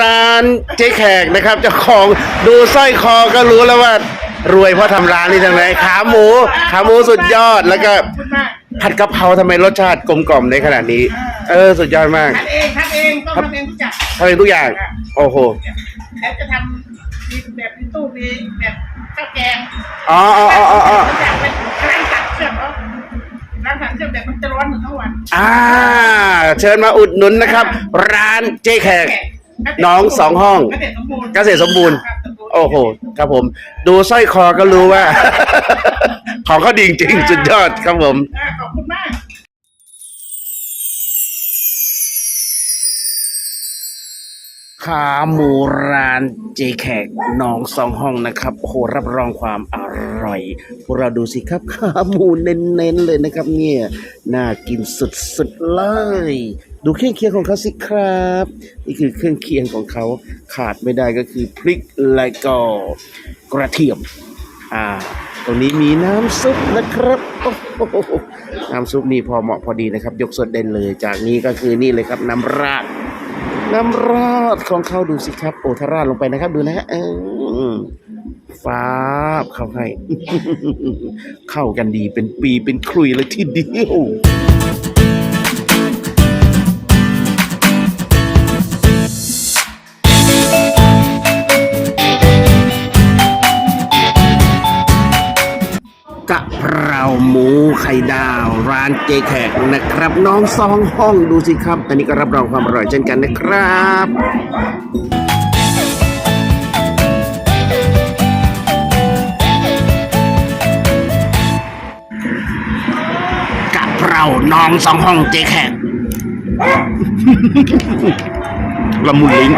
ร้านเจ๊แขกนะครับเจ้าของดูสร้อยคอก็รู้แล้วว่ารวยเพราะทำร้านนี้ทำไมขาหมู ขาหมูสุดยอดแล้วก็ขอบคุณมากผัดกะเพราทำไมรสชาติกลมกล่อมในขนาดนี้ เออสุดยอดมากทำเองทำเองต้องทำเองทุกอย่างทำเองทุกอย่าง โอ้โหแล้วจะทำมีแบบมีตู้มีแบบข้าวแกงอ๋ออ๋ออ๋ออ๋ออ๋อทุกอย่างเป็นร้านตัดเครื่องเขาร้านตัดเครื่องแบบมันจะร้อนเหมือนทั้งวันอ่า เชิญมาอุดหนุนนะครับ ร้านเจ๊แขก น้องสองห้อง เกษตรสมบูรณ์เกษตรสมบูรณ์คสมบูรณ์ โอ้โห ครับผม ดูสร้อยคอก็รู้ว่า ของเขาดีจริงๆสุดยอดครับผมอ่าขอบคุณมาก ขาหมูร้านเจแขกหนองสองห้องนะครับโหรับรองความอร่อย พวกเราดูสิครับขาหมูเน้นๆเลยนะครับ เนี่ยน่ากินสุดๆเลย ดูเครื่องเคียงของเขาสิครับ นี่คือเครื่องเคียงของเขาขาดไม่ได้ก็คือพริกและก็กระเทียมอ่าตรงนี้มีน้ำซุปนะครับโอ้โหน้ำซุปนี่พอเหมาะพอดีนะครับ ยกสดได้เลย จากนี้ก็คือนี่เลยครับน้ำราด น้ำราดของเขาดูสิครับ โอทาราดลงไปนะครับ ดูนะฮะเออฟ้าบเข้าให้ เข้ากันดีเป็นปีเป็นครุยเลยทีเดียว เพราหมูไข่ดาว ร้านเจแขกนะครับ น้องสองห้องดูสิครับ อันนี้ก็รับรองความอร่อยเช่นกันนะครับกะเพราน้องสองห้องเจแขกละมุนลิ้น